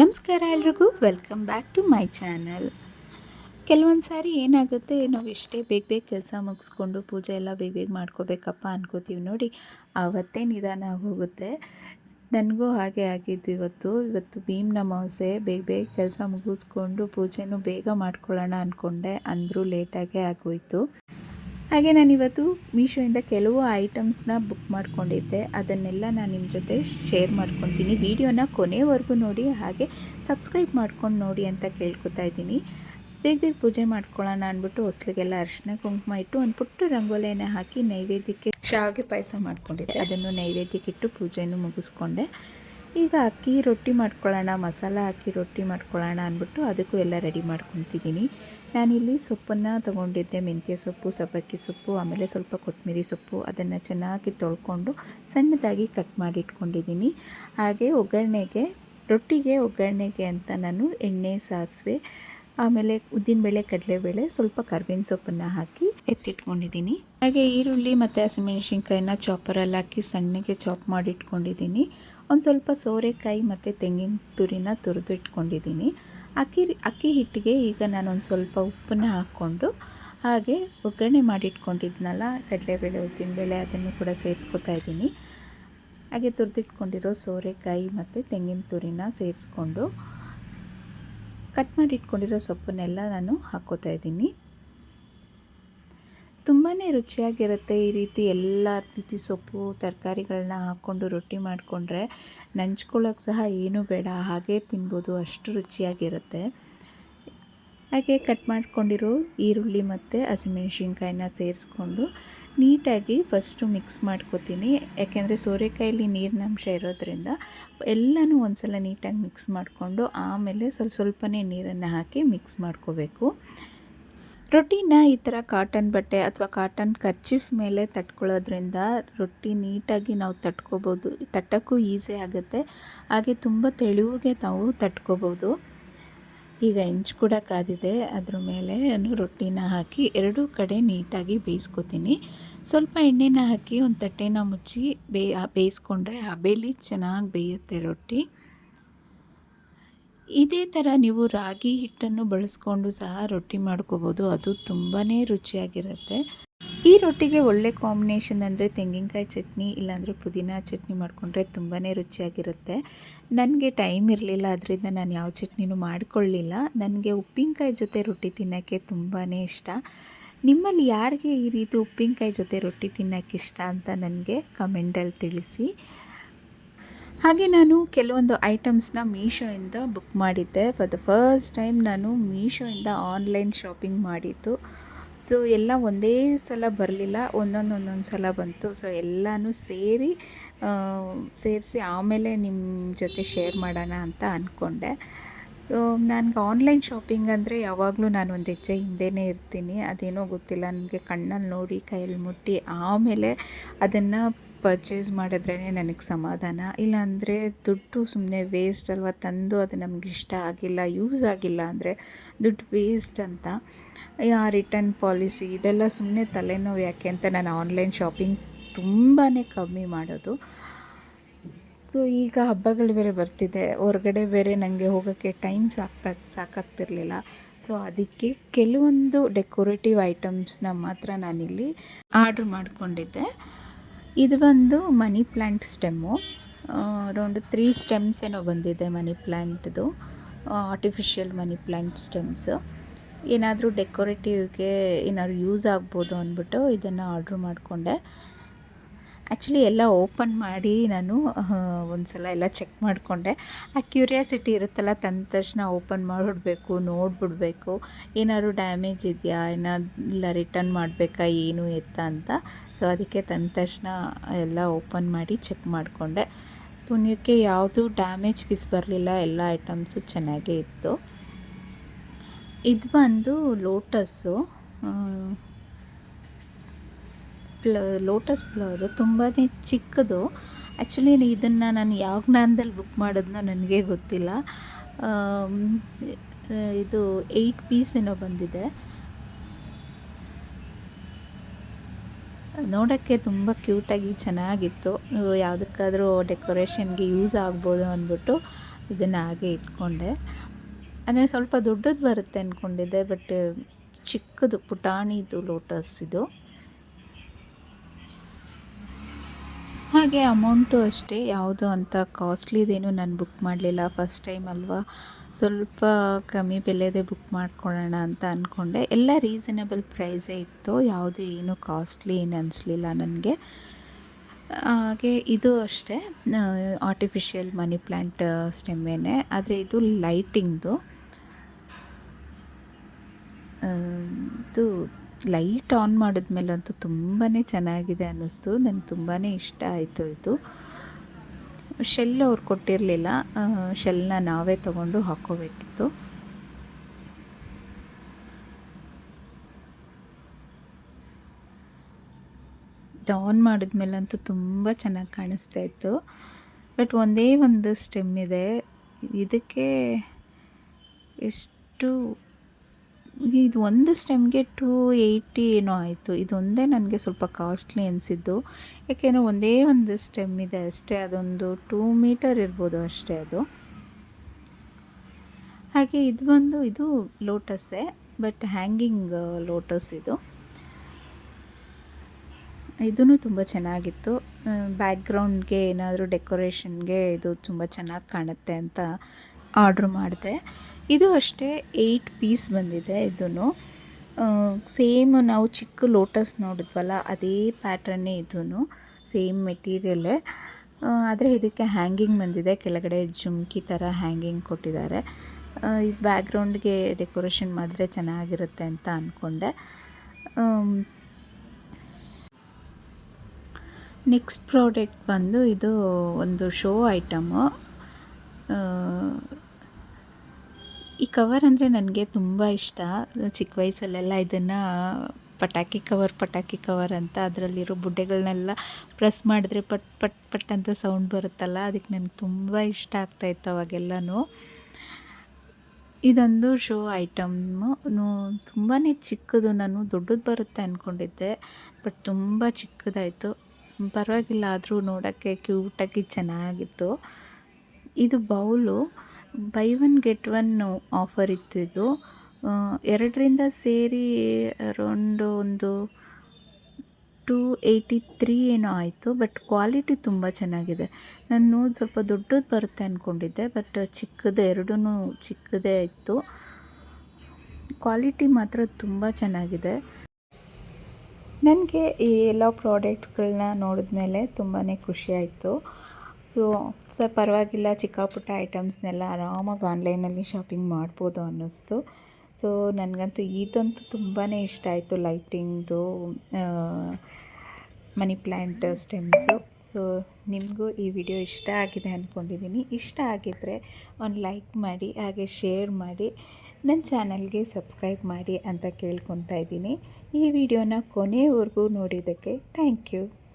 ನಮಸ್ಕಾರ ಎಲ್ರಿಗೂ. Welcome back to my channel ಕೆಲವೊಂದು ಸಾರಿ ಏನಾಗುತ್ತೆ, ನಾವು ಎಷ್ಟೇ ಬೇಗ ಬೇಗ ಕೆಲಸ ಮುಗಿಸ್ಕೊಂಡು ಪೂಜೆ ಎಲ್ಲ ಬೇಗ ಬೇಗ ಮಾಡ್ಕೋಬೇಕಪ್ಪ ಅನ್ಕೋತೀವಿ ನೋಡಿ. ಆವತ್ತೇ ನಿಧಾನ ಆಗೋಗುತ್ತೆ. ನನಗೂ ಹಾಗೆ ಆಗಿದ್ದು ಇವತ್ತು. ಇವತ್ತು ಭೀಮ್ನ ಅಮಾವಾಸ್ಯೆ ಬೇಗ ಬೇಗ ಕೆಲಸ ಮುಗಿಸ್ಕೊಂಡು ಪೂಜೆನೂ ಬೇಗ ಮಾಡ್ಕೊಳ್ಳೋಣ ಅಂದ್ಕೊಂಡೆ ಅಂದರೂ ಲೇಟಾಗೇ ಆಗೋಯಿತು. ಹಾಗೆ ನಾನಿವತ್ತು ಮೀಶೋಯಿಂದ ಕೆಲವು ಐಟಮ್ಸ್ನ ಬುಕ್ ಮಾಡ್ಕೊಂಡಿದ್ದೆ. ಅದನ್ನೆಲ್ಲ ನಾನು ನಿಮ್ಮ ಜೊತೆ ಶೇರ್ ಮಾಡ್ಕೊತೀನಿ. ವಿಡಿಯೋನ ಕೊನೆವರೆಗೂ ನೋಡಿ ಹಾಗೆ ಸಬ್ಸ್ಕ್ರೈಬ್ ಮಾಡ್ಕೊಂಡು ನೋಡಿ ಅಂತ ಕೇಳ್ಕೊತಾ ಇದ್ದೀನಿ. ಬೇಗ ಬೇಗ ಪೂಜೆ ಮಾಡ್ಕೊಳ್ಳೋಣ ಅಂದ್ಬಿಟ್ಟು ಹೊಸ್ಲಿಗೆಲ್ಲ ಅರಿಶಿನ ಕುಂಕುಮ ಇಟ್ಟು ಒಂದು ಪುಟ್ಟ ರಂಗೋಲಿಯನ್ನು ಹಾಕಿ ನೈವೇದ್ಯಕ್ಕೆ ಶಾವಿಗೆ ಪಾಯಸ ಮಾಡ್ಕೊಂಡಿದ್ದೆ. ಅದನ್ನು ನೈವೇದ್ಯಕ್ಕಿಟ್ಟು ಪೂಜೆಯನ್ನು ಮುಗಿಸ್ಕೊಂಡೆ. ಈಗ ಅಕ್ಕಿ ರೊಟ್ಟಿ ಮಾಡ್ಕೊಳ್ಳೋಣ, ಮಸಾಲ ಹಾಕಿ ರೊಟ್ಟಿ ಮಾಡ್ಕೊಳ್ಳೋಣ ಅಂದ್ಬಿಟ್ಟು ಅದಕ್ಕೂ ಎಲ್ಲ ರೆಡಿ ಮಾಡ್ಕೊತಿದ್ದೀನಿ. ನಾನಿಲ್ಲಿ ಸೊಪ್ಪನ್ನು ತೊಗೊಂಡಿದ್ದೆ, ಮೆಂತ್ಯ ಸೊಪ್ಪು, ಸಬ್ಬಕ್ಕಿ ಸೊಪ್ಪು, ಆಮೇಲೆ ಸ್ವಲ್ಪ ಕೊತ್ತಂಬರಿ ಸೊಪ್ಪು ಅದನ್ನು ಚೆನ್ನಾಗಿ ತೊಳ್ಕೊಂಡು ಸಣ್ಣದಾಗಿ ಕಟ್ ಮಾಡಿ ಇಟ್ಕೊಂಡಿದ್ದೀನಿ ಹಾಗೆ ಒಗ್ಗರಣೆಗೆ, ರೊಟ್ಟಿಗೆ ಒಗ್ಗರಣೆಗೆ ಅಂತ ನಾನು ಎಣ್ಣೆ, ಸಾಸಿವೆ, ಆಮೇಲೆ ಉದ್ದಿನಬೇಳೆ, ಕಡಲೆಬೇಳೆ, ಸ್ವಲ್ಪ ಕರ್ಬೇವಿನ ಸೊಪ್ಪನ್ನು ಹಾಕಿ ಎತ್ತಿಟ್ಕೊಂಡಿದ್ದೀನಿ. ಹಾಗೆ ಈರುಳ್ಳಿ ಮತ್ತು ಹಸಿಮೆಣಸಿನ್ಕಾಯಿನ ಚಾಪರಲ್ಲಿ ಹಾಕಿ ಸಣ್ಣಗೆ ಚಾಪ್ ಮಾಡಿ ಇಟ್ಕೊಂಡಿದ್ದೀನಿ ಒಂದು ಸ್ವಲ್ಪ ಸೋರೆಕಾಯಿ ಮತ್ತು ತೆಂಗಿನ ತುರಿನ ತುರಿದು ಇಟ್ಕೊಂಡಿದ್ದೀನಿ ಅಕ್ಕಿ ಅಕ್ಕಿ ಹಿಟ್ಟಿಗೆ ಈಗ ನಾನು ಒಂದು ಸ್ವಲ್ಪ ಉಪ್ಪನ್ನ ಹಾಕ್ಕೊಂಡು ಹಾಗೆ ಒಗ್ಗರಣೆ ಮಾಡಿಟ್ಕೊಂಡಿದ್ನಲ್ಲ, ಕಡಲೆಬೇಳೆ, ಉದ್ದಿನಬೇಳೆ ಅದನ್ನು ಕೂಡ ಸೇರಿಸ್ಕೊತಾ ಇದ್ದೀನಿ. ಹಾಗೆ ತುರಿದಿಟ್ಕೊಂಡಿರೋ ಸೋರೆಕಾಯಿ ಮತ್ತು ತೆಂಗಿನ ತುರಿನ ಸೇರಿಸ್ಕೊಂಡು ಕಟ್ ಮಾಡಿಟ್ಕೊಂಡಿರೋ ಸೊಪ್ಪನ್ನೆಲ್ಲ ನಾನು ಹಾಕ್ಕೋತಾ ಇದ್ದೀನಿ. ತುಂಬಾ ರುಚಿಯಾಗಿರುತ್ತೆ ಈ ರೀತಿ ಎಲ್ಲ ರೀತಿ ಸೊಪ್ಪು, ತರಕಾರಿಗಳನ್ನ ಹಾಕ್ಕೊಂಡು ರೊಟ್ಟಿ ಮಾಡಿಕೊಂಡ್ರೆ ನಂಚ್ಕೊಳ್ಳೋಕೆ ಸಹ ಏನೂ ಬೇಡ, ಹಾಗೇ ತಿನ್ಬೋದು, ಅಷ್ಟು ರುಚಿಯಾಗಿರುತ್ತೆ. ಹಾಗೆ ಕಟ್ ಮಾಡ್ಕೊಂಡಿರೋ ಈರುಳ್ಳಿ ಮತ್ತು ಹಸಿಮೆಣ್ಸಿನ್ಕಾಯಿನ ಸೇರಿಸ್ಕೊಂಡು ನೀಟಾಗಿ ಫಸ್ಟು ಮಿಕ್ಸ್ ಮಾಡ್ಕೋತೀನಿ. ಯಾಕೆಂದರೆ ಸೋರೆಕಾಯಲ್ಲಿ ನೀರಿನಂಶ ಇರೋದ್ರಿಂದ ಎಲ್ಲನೂ ಒಂದು ಸಲ ನೀಟಾಗಿ ಮಿಕ್ಸ್ ಮಾಡಿಕೊಂಡು ಆಮೇಲೆ ಸ್ವಲ್ಪ ಸ್ವಲ್ಪನೇ ನೀರನ್ನು ಹಾಕಿ ಮಿಕ್ಸ್ ಮಾಡ್ಕೋಬೇಕು. ರೊಟ್ಟಿನ ಈ ಥರ ಕಾಟನ್ ಬಟ್ಟೆ ಅಥವಾ ಕಾಟನ್ ಕರ್ಚಿಫ್ ಮೇಲೆ ತಟ್ಕೊಳ್ಳೋದ್ರಿಂದ ರೊಟ್ಟಿ ನೀಟಾಗಿ ನಾವು ತಟ್ಕೋಬೋದು. ತಟ್ಟಕ್ಕೂ ಈಸಿ ಆಗುತ್ತೆ. ಹಾಗೆ ತುಂಬ ತೆಳುವಿಗೆ ನಾವು ತಟ್ಕೋಬೋದು. ಈಗ ಇಂಚು ಕೂಡ ಕಾದಿದೆ. ಅದ್ರ ಮೇಲೆ ನಾನು ರೊಟ್ಟಿನ ಹಾಕಿ ಎರಡೂ ಕಡೆ ನೀಟಾಗಿ ಬೇಯಿಸ್ಕೊತೀನಿ. ಸ್ವಲ್ಪ ಎಣ್ಣೆನ ಹಾಕಿ ಒಂದು ತಟ್ಟೆನ ಮುಚ್ಚಿ ಬೇ ಬೇಯಿಸ್ಕೊಂಡ್ರೆ ಹಬೇಲಿ ಚೆನ್ನಾಗಿ ಬೇಯುತ್ತೆ ರೊಟ್ಟಿ. ಇದೇ ಥರ ನೀವು ರಾಗಿ ಹಿಟ್ಟನ್ನು ಬಳಸ್ಕೊಂಡು ಸಹ ರೊಟ್ಟಿ ಮಾಡ್ಕೋಬೋದು. ಅದು ತುಂಬಾ ರುಚಿಯಾಗಿರುತ್ತೆ. ಈ ರೊಟ್ಟಿಗೆ ಒಳ್ಳೆ ಕಾಂಬಿನೇಷನ್ ಅಂದರೆ ತೆಂಗಿನಕಾಯಿ ಚಟ್ನಿ ಇಲ್ಲಾಂದರೆ ಪುದೀನ ಚಟ್ನಿ ಮಾಡಿಕೊಂಡ್ರೆ ತುಂಬಾ ರುಚಿಯಾಗಿರುತ್ತೆ. ನನಗೆ ಟೈಮ್ ಇರಲಿಲ್ಲ ಅದರಿಂದ ನಾನು ಯಾವ ಚಟ್ನಿನೂ ಮಾಡಿಕೊಳ್ಳಿಲ್ಲ. ನನಗೆ ಉಪ್ಪಿನಕಾಯಿ ಜೊತೆ ರೊಟ್ಟಿ ತಿನ್ನೋಕ್ಕೆ ತುಂಬಾ ಇಷ್ಟ. ನಿಮ್ಮಲ್ಲಿ ಯಾರಿಗೆ ಈ ರೀತಿ ಉಪ್ಪಿನಕಾಯಿ ಜೊತೆ ರೊಟ್ಟಿ ತಿನ್ನೋಕ್ಕೆ ಇಷ್ಟ ಅಂತ ನನಗೆ ಕಮೆಂಟಲ್ಲಿ ತಿಳಿಸಿ. ಹಾಗೆ ನಾನು ಕೆಲವೊಂದು ಐಟಮ್ಸ್ನ ಮೀಶೋಯಿಂದ ಬುಕ್ ಮಾಡಿದ್ದೆ. ಫಾರ್ ದ ಫಸ್ಟ್ ಟೈಮ್ ನಾನು ಮೀಶೋಯಿಂದ ಆನ್ಲೈನ್ ಶಾಪಿಂಗ್ ಮಾಡಿದ್ದು. ಸೊ ಎಲ್ಲ ಒಂದೇ ಸಲ ಬರಲಿಲ್ಲ. ಒಂದೊಂದು ಒಂದೊಂದು ಸಲ ಬಂತು. ಸೊ ಎಲ್ಲನೂ ಸೇರಿ ಸೇರಿಸಿ ಆಮೇಲೆ ನಿಮ್ಮ ಜೊತೆ ಶೇರ್ ಮಾಡೋಣ ಅಂತ ಅಂದ್ಕೊಂಡೆ ನನಗೆ ಆನ್ಲೈನ್ ಶಾಪಿಂಗ್ ಅಂದರೆ ಯಾವಾಗಲೂ ನಾನು ಒಂದು ಹೆಜ್ಜೆ ಹಿಂದೆ ಇರ್ತೀನಿ. ಅದೇನೋ ಗೊತ್ತಿಲ್ಲ. ನನಗೆ ಕಣ್ಣಲ್ಲಿ ನೋಡಿ, ಕೈಯಲ್ಲಿ ಮುಟ್ಟಿ, ಆಮೇಲೆ ಅದನ್ನು ಪರ್ಚೇಸ್ ಮಾಡಿದ್ರೇ ನನಗೆ ಸಮಾಧಾನ. ಇಲ್ಲಾಂದರೆ ದುಡ್ಡು ಸುಮ್ಮನೆ ವೇಸ್ಟ್ ಅಲ್ವಾ, ತಂದು ಅದು ನಮ್ಗೆ ಇಷ್ಟ ಆಗಿಲ್ಲ ಯೂಸ್ ಆಗಿಲ್ಲ ಅಂದರೆ ದುಡ್ಡು ವೇಸ್ಟ್ ಅಂತ. ಆ ರಿಟರ್ನ್ ಪಾಲಿಸಿ ಇದೆಲ್ಲ ಸುಮ್ಮನೆ ತಲೆನೋವು ಯಾಕೆ ಅಂತ ನಾನು ಆನ್ಲೈನ್ ಶಾಪಿಂಗ್ ತುಂಬಾ ಕಮ್ಮಿ ಮಾಡೋದು. ಸೊ ಈಗ ಹಬ್ಬಗಳು ಬೇರೆ ಬರ್ತಿದೆ. ಹೊರಗಡೆ ಬೇರೆ ನನಗೆ ಹೋಗೋಕ್ಕೆ ಟೈಮ್ ಸಾಕ್ತಾ, ಸಾಕಾಗ್ತಿರ್ಲಿಲ್ಲ. ಸೊ ಅದಕ್ಕೆ ಕೆಲವೊಂದು ಡೆಕೋರೇಟಿವ್ ಐಟಮ್ಸ್ನ ಮಾತ್ರ ನಾನಿಲ್ಲಿ ಆರ್ಡ್ರ್ ಮಾಡಿಕೊಂಡಿದ್ದೆ. ಇದು ಬಂದು money plant stem. Around three stems ಏನೋ ಬಂದಿದೆ ಮನಿ ಪ್ಲ್ಯಾಂಟ್ದು ಆರ್ಟಿಫಿಷಿಯಲ್ ಮನಿ ಪ್ಲ್ಯಾಂಟ್ ಸ್ಟೆಮ್ಸ್. ಏನಾದರೂ ಡೆಕೋರೇಟಿವ್ಗೆ ಏನಾದ್ರು ಯೂಸ್ ಆಗ್ಬೋದು ಅಂದ್ಬಿಟ್ಟು ಇದನ್ನು ಆರ್ಡ್ರ್ ಮಾಡಿಕೊಂಡೆ. ಆ್ಯಕ್ಚುಲಿ ಎಲ್ಲ ಓಪನ್ ಮಾಡಿ ನಾನು ಒಂದು ಸಲ ಎಲ್ಲ ಚೆಕ್ ಮಾಡಿಕೊಂಡೆ. ಆ ಕ್ಯೂರಿಯಾಸಿಟಿ ಇರುತ್ತಲ್ಲ, ತಂದ ತಕ್ಷಣ ಓಪನ್ ಮಾಡಿಬಿಡ್ಬೇಕು, ನೋಡಿಬಿಡ್ಬೇಕು. ಏನಾದ್ರು ಡ್ಯಾಮೇಜ್ ಇದೆಯಾ? ಏನೋ ಇಲ್ಲ ರಿಟರ್ನ್ ಮಾಡಬೇಕಾ? ಏನು ಎತ್ತ ಅಂತ. ಸೊ ಅದಕ್ಕೆ ತಂದ ತಕ್ಷಣ ಎಲ್ಲ ಓಪನ್ ಮಾಡಿ ಚೆಕ್ ಮಾಡಿಕೊಂಡೆ. ಪುಣ್ಯಕ್ಕೆ ಯಾವುದು ಡ್ಯಾಮೇಜ್ ಪೀಸ್ ಬರಲಿಲ್ಲ. ಎಲ್ಲ ಐಟಮ್ಸು ಚೆನ್ನಾಗೇ ಇತ್ತು. ಇದು ಬಂದು ಲೋಟಸ್ಸು ಫ್ಲ ಲೋಟಸ್ ಫ್ಲವರು ತುಂಬಾ ಚಿಕ್ಕದು. ಆ್ಯಕ್ಚುಲಿ ಇದನ್ನು ನಾನು ಯಾವ ಜ್ಞಾನದಲ್ಲಿ ಬುಕ್ ಮಾಡಿದ್ನೋ ನನಗೆ ಗೊತ್ತಿಲ್ಲ. ಇದು ಏಯ್ಟ್ ಪೀಸ್ ಏನೋ ಬಂದಿದೆ. ನೋಡೋಕ್ಕೆ ತುಂಬ ಕ್ಯೂಟಾಗಿ ಚೆನ್ನಾಗಿತ್ತು. ಯಾವುದಕ್ಕಾದರೂ ಡೆಕೋರೇಷನ್ಗೆ ಯೂಸ್ ಆಗ್ಬೋದು ಅಂದ್ಬಿಟ್ಟು ಇದನ್ನು ಹಾಗೆ ಇಟ್ಕೊಂಡೆ. ಅಂದರೆ ಸ್ವಲ್ಪ ದೊಡ್ಡದು ಬರುತ್ತೆ ಅಂದ್ಕೊಂಡಿದ್ದೆ ಬಟ್ ಚಿಕ್ಕದು, ಪುಟಾಣಿದು ಲೋಟಸ್ ಇದು. ಹಾಗೆ ಅಮೌಂಟು ಅಷ್ಟೇ, ಯಾವುದು ಅಂತ ಕಾಸ್ಟ್ಲಿದೇನು ನಾನು ಬುಕ್ ಮಾಡಲಿಲ್ಲ ಫಸ್ಟ್ ಟೈಮ್ ಅಲ್ವಾ. ಸ್ವಲ್ಪ ಕಮ್ಮಿ ಬೆಲೆದೇ ಬುಕ್ ಮಾಡ್ಕೊಳ್ಳೋಣ ಅಂತ ಅಂದ್ಕೊಂಡೆ ಎಲ್ಲ ರೀಸನಬಲ್ ಪ್ರೈಸೇ ಇತ್ತು, ಯಾವುದು ಏನು ಕಾಸ್ಟ್ಲಿ ಏನು ಅನಿಸ್ಲಿಲ್ಲ ನನಗೆ. ಹಾಗೆ ಇದು ಅಷ್ಟೇ ಆರ್ಟಿಫಿಷಿಯಲ್ ಮನಿ ಪ್ಲ್ಯಾಂಟ್ ಸ್ಟೆಮ್ಮೇನೆ. ಆದರೆ ಇದು ಲೈಟಿಂಗ್ದು ಇದು ಲೈಟ್ ಆನ್ ಮಾಡಿದ್ಮೇಲಂತೂ ತುಂಬಾ ಚೆನ್ನಾಗಿದೆ ಅನ್ನಿಸ್ತು. ನನಗೆ ತುಂಬಾ ಇಷ್ಟ ಆಯಿತು ಇದು. ಶೆಲ್ ಅವ್ರು ಕೊಟ್ಟಿರಲಿಲ್ಲ. ಶೆಲ್ನ ನಾವೇ ತಗೊಂಡು ಹಾಕ್ಕೋಬೇಕಿತ್ತು ಆನ್ ಮಾಡಿದ್ಮೇಲಂತೂ ತುಂಬ ಚೆನ್ನಾಗಿ ಕಾಣಿಸ್ತಾ ಇತ್ತು. ಬಟ್ ಒಂದೇ ಒಂದು ಸ್ಟೆಮ್ ಇದೆ. ಇದಕ್ಕೆ ಎಷ್ಟು ಇದು ಒಂದು ಸ್ಟೆಮ್ಗೆ ಟೂ ಏಯ್ಟಿ ಏನೋ ಆಯಿತು. ಇದೊಂದೇ ನನಗೆ ಸ್ವಲ್ಪ ಕಾಸ್ಟ್ಲಿ ಅನಿಸಿದ್ದು. ಯಾಕೆಂದರೆ ಒಂದೇ ಒಂದು ಸ್ಟೆಮ್ ಇದೆ ಅಷ್ಟೇ. ಅದೊಂದು ಟೂ ಮೀಟರ್ ಇರ್ಬೋದು ಅಷ್ಟೇ ಅದು. ಹಾಗೆ ಇದು ಬಂದು ಇದು ಲೋಟಸ್ಸೇ, ಬಟ್ ಹ್ಯಾಂಗಿಂಗ್ ಲೋಟಸ್ ಇದು. ಇದೂ ತುಂಬ ಚೆನ್ನಾಗಿತ್ತು. ಬ್ಯಾಕ್ಗ್ರೌಂಡ್ಗೆ ಏನಾದರೂ ಡೆಕೋರೇಷನ್ಗೆ ಇದು ತುಂಬ ಚೆನ್ನಾಗಿ ಕಾಣುತ್ತೆ ಅಂತ ಆರ್ಡ್ರ್ ಮಾಡಿದೆ. ಇದು ಅಷ್ಟೇ ಏಯ್ಟ್ ಪೀಸ್ ಬಂದಿದೆ ಇದೂ ಸೇಮ್ ನಾವು ಚಿಕ್ಕ ಲೋಟಸ್ ನೋಡಿದ್ವಲ್ಲ, ಅದೇ ಪ್ಯಾಟ್ರನ್ನೇ ಇದೂ ಸೇಮ್ ಮೆಟೀರಿಯಲ್ಲೇ ಆದರೆ ಇದಕ್ಕೆ ಹ್ಯಾಂಗಿಂಗ್ ಬಂದಿದೆ, ಕೆಳಗಡೆ ಜುಮ್ಕಿ ಥರ ಹ್ಯಾಂಗಿಂಗ್ ಕೊಟ್ಟಿದ್ದಾರೆ. ಇದು ಬ್ಯಾಕ್ಗ್ರೌಂಡ್ಗೆ ಡೆಕೋರೇಷನ್ ಮಾಡಿದ್ರೆ ಚೆನ್ನಾಗಿರುತ್ತೆ ಅಂತ ಅಂದ್ಕೊಂಡೆ ನೆಕ್ಸ್ಟ್ ಪ್ರಾಡಕ್ಟ್ ಬಂದು ಇದು ಒಂದು ಶೋ ಐಟಮು ಈ ಕವರ್ ಅಂದರೆ ನನಗೆ ತುಂಬ ಇಷ್ಟ. ಚಿಕ್ಕ ವಯಸ್ಸಲ್ಲೆಲ್ಲ ಇದನ್ನು ಪಟಾಕಿ ಕವರ್ ಪಟಾಕಿ ಕವರ್ ಅಂತ ಅದರಲ್ಲಿರೋ ಬುಡ್ಡೆಗಳನ್ನೆಲ್ಲ ಪ್ರೆಸ್ ಮಾಡಿದ್ರೆ ಪಟ್ ಪಟ್ ಪಟ್ ಅಂತ ಸೌಂಡ್ ಬರುತ್ತಲ್ಲ, ಅದಕ್ಕೆ ನನಗೆ ತುಂಬ ಇಷ್ಟ ಆಗ್ತಾಯಿತ್ತು ಅವಾಗೆಲ್ಲನೂ. ಇದೊಂದು ಶೋ ಐಟಮ್ಮು ತುಂಬಾ ಚಿಕ್ಕದು, ನಾನು ದೊಡ್ಡದು ಬರುತ್ತೆ ಅಂದ್ಕೊಂಡಿದ್ದೆ ಬಟ್ ತುಂಬ ಚಿಕ್ಕದಾಯಿತು. ಪರವಾಗಿಲ್ಲ, ಆದರೂ ನೋಡೋಕ್ಕೆ ಕ್ಯೂಟಾಗಿ ಚೆನ್ನಾಗಿತ್ತು. ಇದು bowl. Buy one get one offer ಇತ್ತು ಇದು ಎರಡರಿಂದ ಸೇರಿ ಅರೌಂಡ್ ಒಂದು ಟೂ ಏಯ್ಟಿ ತ್ರೀ ಏನೋ ಆಯಿತು ಬಟ್ ಕ್ವಾಲಿಟಿ ತುಂಬ ಚೆನ್ನಾಗಿದೆ. ನಾನು ಸ್ವಲ್ಪ ದೊಡ್ಡದು ಬರುತ್ತೆ ಅಂದ್ಕೊಂಡಿದ್ದೆ ಬಟ್ ಚಿಕ್ಕದ ಎರಡೂ ಚಿಕ್ಕದೇ ಇತ್ತು. ಕ್ವಾಲಿಟಿ ಮಾತ್ರ ತುಂಬ ಚೆನ್ನಾಗಿದೆ. ನನಗೆ ಈ ಎಲ್ಲ ಪ್ರಾಡಕ್ಟ್ಸ್ಗಳನ್ನ ನೋಡಿದ ಮೇಲೆ ತುಂಬಾ ಖುಷಿಯಾಯಿತು ಸೊ, ಸರ್, ಪರವಾಗಿಲ್ಲ. ಚಿಕ್ಕ ಪುಟ್ಟ ಐಟಮ್ಸ್ನೆಲ್ಲ ಆರಾಮಾಗಿ ಆನ್ಲೈನಲ್ಲಿ ಶಾಪಿಂಗ್ ಮಾಡ್ಬೋದು ಅನ್ನಿಸ್ತು. ಸೊ, ನನಗಂತೂ ಇದಂತೂ ತುಂಬಾ ಇಷ್ಟ ಆಯಿತು ಲೈಟಿಂಗ್ದು ಮನಿ ಪ್ಲ್ಯಾಂಟ್ ಸ್ಟೆಮ್ಸು. ಸೊ, ನಿಮಗೂ ಈ ವಿಡಿಯೋ ಇಷ್ಟ ಆಗಿದೆ ಅಂದ್ಕೊಂಡಿದ್ದೀನಿ ಇಷ್ಟ ಆಗಿದ್ದರೆ ಒಂದು ಲೈಕ್ ಮಾಡಿ, ಹಾಗೆ ಶೇರ್ ಮಾಡಿ, ನನ್ನ ಚಾನಲ್ಗೆ ಸಬ್ಸ್ಕ್ರೈಬ್ ಮಾಡಿ ಅಂತ ಕೇಳ್ಕೊತಾ ಇದ್ದೀನಿ. ಈ ವಿಡಿಯೋನ ಕೊನೆಯವರೆಗೂ ನೋಡಿದ್ದಕ್ಕೆ ಥ್ಯಾಂಕ್ ಯು.